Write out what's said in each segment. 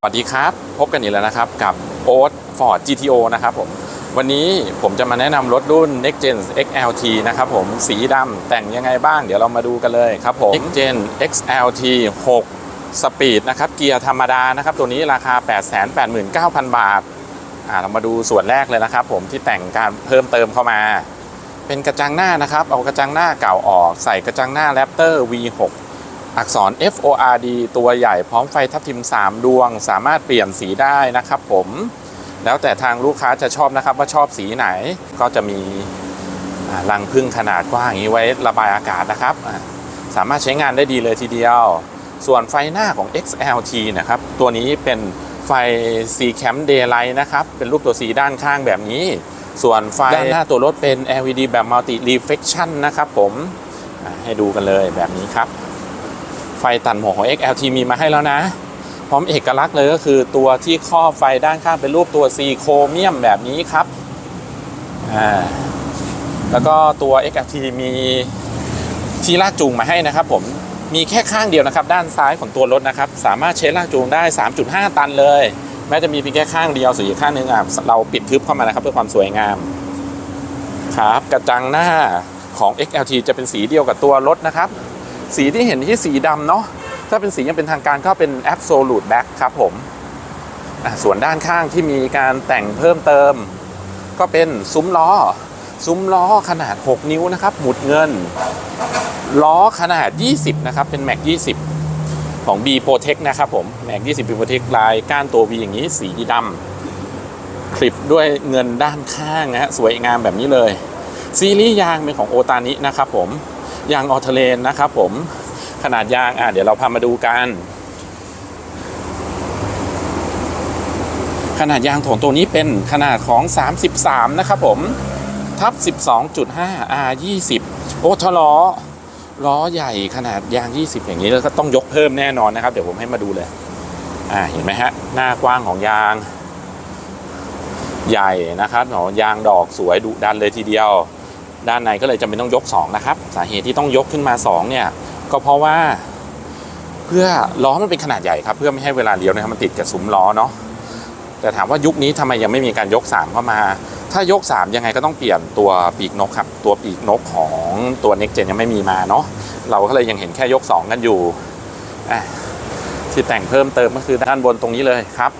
สวัสดีครับ พบกันอีกแล้วนะครับกับโอ๊ต Ford GTO นะครับผมวันนี้ผมจะมาแนะนำรถรุ่น Next Gen XLT นะครับผมสีดำแต่งยังไงบ้าง เดี๋ยวเรามาดูกันเลยครับผม Next Gen XLT 6 สปีดนะครับเกียร์ธรรมดานะครับ ตัวนี้ราคา 889,000 บาทอ่าเรามาดูส่วนแรกเลยนะครับ ผมที่แต่งการเพิ่มเติมเข้ามา เป็นกระจังหน้านะครับ เอากระจังหน้าเก่าออก ใส่กระจังหน้า Raptor V6 อักษร FORD ตัวใหญ่พร้อมไฟทับทิม 3 ดวง สามารถเปลี่ยนสีได้นะครับผม แล้วแต่ทางลูกค้าจะชอบนะครับว่าชอบสีไหนก็จะมีอ่ารังพึ่งขนาดกว้างอย่างนี้ไว้ระบายอากาศนะครับอ่าสามารถใช้งานได้ดีเลยทีเดียว ส่วนไฟหน้าของ XLT นะครับ ตัวนี้เป็นไฟ C Cam Daylight นะครับ เป็นรูปตัว C ด้านข้างแบบนี้ ส่วนไฟด้านหน้าตัวรถเป็น LED แบบ Multi Reflection นะครับผมอ่าให้ดูกันเลยแบบนี้ครับ ไฟตัดหมวกของ XLT มีมาให้แล้วนะ พร้อมเอกลักษณ์เลยก็คือตัวที่ครอบไฟด้านข้างเป็นรูปตัวซีโครเมียมแบบนี้ครับอ่าแล้วก็ตัว XLT มีที่ลากจูงมาให้นะครับผมมีแค่ข้างเดียวนะครับ ด้านซ้ายของตัวรถนะครับ สามารถใช้ลากจูงได้ 3.5 ตันเลย แม้จะมีเพียงแค่ข้างเดียวส่วนอีกข้างหนึงอะเราปิดทึบเข้ามานะครับ เพื่อความสวยงามครับ กระจังหน้าของ XLT จะเป็นสีเดียวกับตัวรถนะครับ สีที่เห็นที่สีดำเนาะถ้าเป็นสียังเป็นทางการก็เป็น absolute black ครับผมส่วนด้านข้างที่มีการแต่งเพิ่มเติม ก็เป็นซุ้มล้อ ซุ้มล้อขนาด 6 นิ้วนะครับ หมุดเงิน ล้อขนาด 20 นะครับ เป็น Mac 20 ของ B Protect นะครับผม Mac 20 B Protect ลายก้านตัว V อย่างนี้สีดำคลิปด้วยเงินด้านข้างนะฮะสวยงามแบบนี้เลย ซีรีส์ยางเป็นของโอตานินะครับผม ยางออเทเลนนะครับผมขนาดยางอะเดี๋ยวเราพามาดูกัน ขนาดยางของตัวนี้เป็นขนาดของ 33 นะครับผม ทับ 12.5 R 20โอ้ทะล้อล้อใหญ่ขนาดยาง 20 อย่างนี้แล้วก็ต้องยกเพิ่มแน่นอนนะครับ เดี๋ยวผมให้มาดูเลย อ่าเห็นไหมฮะ หน้ากว้างของยางใหญ่นะครับหนอยางดอกสวยดุดันเลยทีเดียว ด้านในก็เลยจำเป็นต้องยก 2 นะครับ สาเหตุที่ต้องยกขึ้นมา 2 เนี่ย ก็เพราะว่าเพื่อล้อมันเป็นขนาดใหญ่ครับเพื่อไม่ให้เวลาเลี้ยวนะครับมันติดกับซุ้มล้อเนาะแต่ถามว่ายุคนี้ทำไมยังไม่มีการยก 3 เข้ามา ถ้ายก 3 ยังไงก็ต้องเปลี่ยนตัวปีกนกครับ ตัวปีกนกของตัว Next Gen ยังไม่มีมาเนาะเราก็เลยยังเห็นแค่ยก 2 กันอยู่อะที่แต่งเพิ่มเติมก็คือด้านบนตรงนี้เลยครับ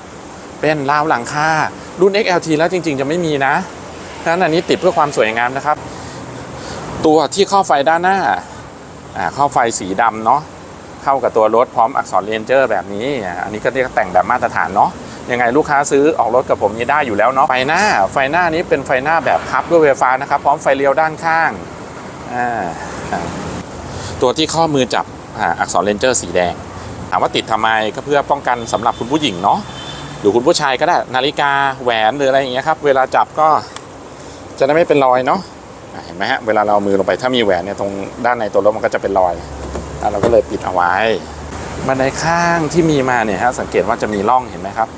เป็นราวหลังคารุ่น XLT แล้วจริง ๆ จะไม่มีนะดังนั้นอันนี้ติดเพื่อความสวยงามนะครับ ตัวที่ข้อไฟด้านหน้าอ่าข้อไฟสีดำเนาะเข้ากับตัวรถพร้อมอักษรเรนเจอร์แบบนี้ อันนี้ก็เรียกแต่งแบบมาตรฐานเนาะยังไงลูกค้าซื้อออกรถกับผมนี้ได้อยู่แล้วเนาะไฟหน้าไฟหน้านี้เป็นไฟหน้าแบบพับด้วยไฟฟ้านะครับ พร้อมไฟเลี้ยวด้านข้างอ่าตัวที่ข้อมือจับอ่าอักษรเรนเจอร์สีแดงถามว่าติดทำไมก็เพื่อป้องกันสำหรับคุณผู้หญิงเนาะหรือคุณผู้ชายก็ได้นาฬิกาแหวนหรืออะไรอย่างเงี้ยครับ เวลาจับก็จะได้ไม่เป็นรอยเนาะ เห็นไหมฮะเวลาเราเอามือลงไปถ้ามีแหวนเนี่ยตรงด้านในตัวรถมันก็จะเป็นรอยเราก็เลยปิดเอาไว้บันไดข้างที่มีมาเนี่ยฮะสังเกตว่าจะมีร่องเห็นไหมครับ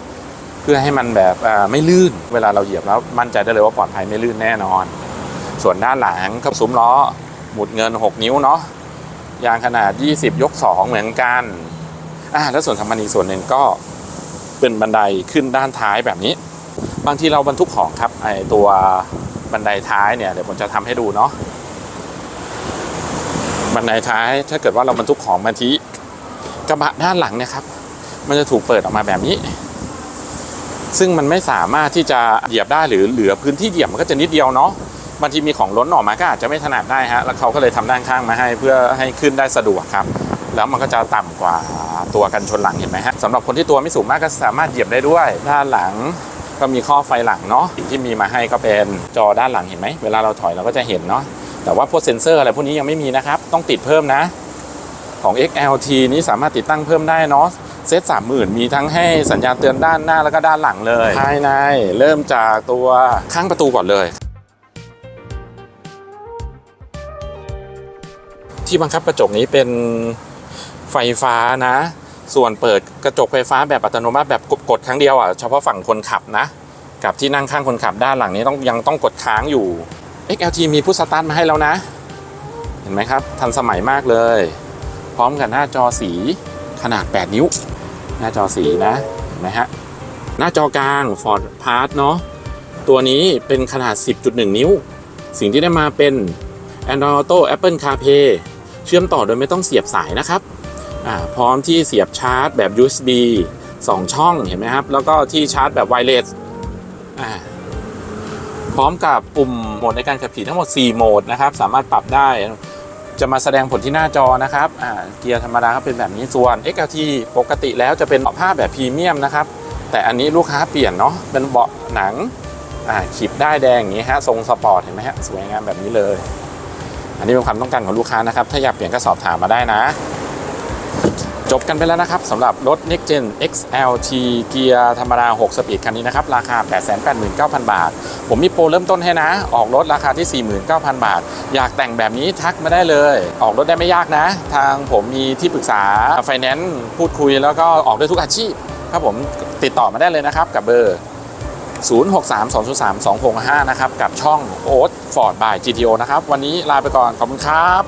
เพื่อให้มันแบบไม่ลื่นเวลาเราเหยียบแล้วมั่นใจได้เลยว่าปลอดภัยไม่ลื่นแน่นอน ส่วนด้านหลังกับซุ้มล้อหมุดเงิน 6 นิ้วเนาะยางขนาด 20 ยก 2 เหมือนกันอ่าแล้วส่วนธรรมนีส่วนหนึ่งก็เป็นบันไดขึ้นด้านท้ายแบบนี้ บางทีเราบรรทุกของครับไอตัว บันไดท้ายเนี่ยเดี๋ยวผมจะทำให้ดูเนาะบันไดท้ายถ้าเกิดว่าเราบรรทุกของมาที่กระบะด้านหลังเนี่ยครับ มันจะถูกเปิดออกมาแบบนี้ ซึ่งมันไม่สามารถที่จะเหยียบได้หรือเหลือพื้นที่เหยียบมันก็จะนิดเดียวเนาะบางทีมีของล้นออกมาก็อาจจะไม่ถนัดได้ฮะแล้วเขาก็เลยทำด้านข้างมาให้เพื่อให้ขึ้นได้สะดวกครับ แล้วมันก็จะต่ำกว่าตัวกันชนหลังเห็นไหมฮะสำหรับคนที่ตัวไม่สูงมากก็สามารถเหยียบได้ด้วยด้านหลัง ก็มีข้อไฟหลังเนาะสิ่งที่มีมาให้ก็เป็นจอด้านหลังเห็นไหมเวลาเราถอยเราก็จะเห็นเนาะแต่ว่าพวกเซ็นเซอร์อะไรพวกนี้ยังไม่มีนะครับ ต้องติดเพิ่มนะของ XLT นี้สามารถติดตั้งเพิ่มได้เนาะเซตสามหมื่นมีทั้งให้สัญญาณเตือนด้านหน้าแล้วก็ด้านหลังเลย ภายในเริ่มจากตัวข้างประตูก่อนเลย ที่บังคับกระจกนี้เป็นไฟฟ้านะ ส่วนเปิดกระจกไฟฟ้าแบบอัตโนมัติแบบกดครั้งเดียวอะเฉพาะฝั่งคนขับนะ กับที่นั่งข้างคนขับด้านหลังนี้ต้องยังต้องกดค้างอยู่ XLT มีพุทสตาร์ทมาให้แล้วนะ เห็นไหมครับ ทันสมัยมากเลย พร้อมกับหน้าจอสีขนาด 8 นิ้ว หน้าจอสีนะเห็นไหมฮะหน้าจอกลาง Ford Part เนาะตัวนี้เป็นขนาด 10.1 นิ้ว สิ่งที่ได้มาเป็น Android Auto Apple CarPlay เชื่อมต่อโดยไม่ต้องเสียบสายนะครับ พร้อมที่เสียบชาร์จแบบ USB 2 ช่องเห็นไหมครับ แล้วก็ที่ชาร์จแบบไวเลสพร้อมกับปุ่มโหมดในการขับขี่ทั้งหมด 4 โหมดนะครับ สามารถปรับได้ จะมาแสดงผลที่หน้าจอนะครับเกียร์ธรรมดาก็เป็นแบบนี้ส่วน XLT ปกติแล้วจะเป็นเบาะผ้าแบบพรีเมียมนะครับ แต่อันนี้ลูกค้าเปลี่ยนเนาะเป็นเบาะหนังขีบได้แดงอย่างนี้ฮะทรงสปอร์ตเห็นไหมฮะสวยงามแบบนี้เลย อันนี้เป็นความต้องการของลูกค้านะครับ ถ้าอยากเปลี่ยนก็สอบถามมาได้นะ จบกันไปแล้วนะครับสำหรับรถ Next Gen XLT เกียร์ธรรมดา 6 สปีดคันนี้นะครับ ราคา 889,000 บาท ผมมีโปรเริ่มต้นให้นะ ออกรถราคาที่ 49,000 บาท อยากแต่งแบบนี้ทักมาได้เลย ออกรถได้ไม่ยากนะ ทางผมมีที่ปรึกษาไฟแนนซ์พูดคุยแล้วก็ออกได้ทุกอาชีพครับผมติดต่อมาได้เลยนะครับ กับเบอร์ 0632032665 นะครับ กับช่องโอ๊ตฟอร์ดบาย GTO นะครับ วันนี้ลาไปก่อนขอบคุณครับ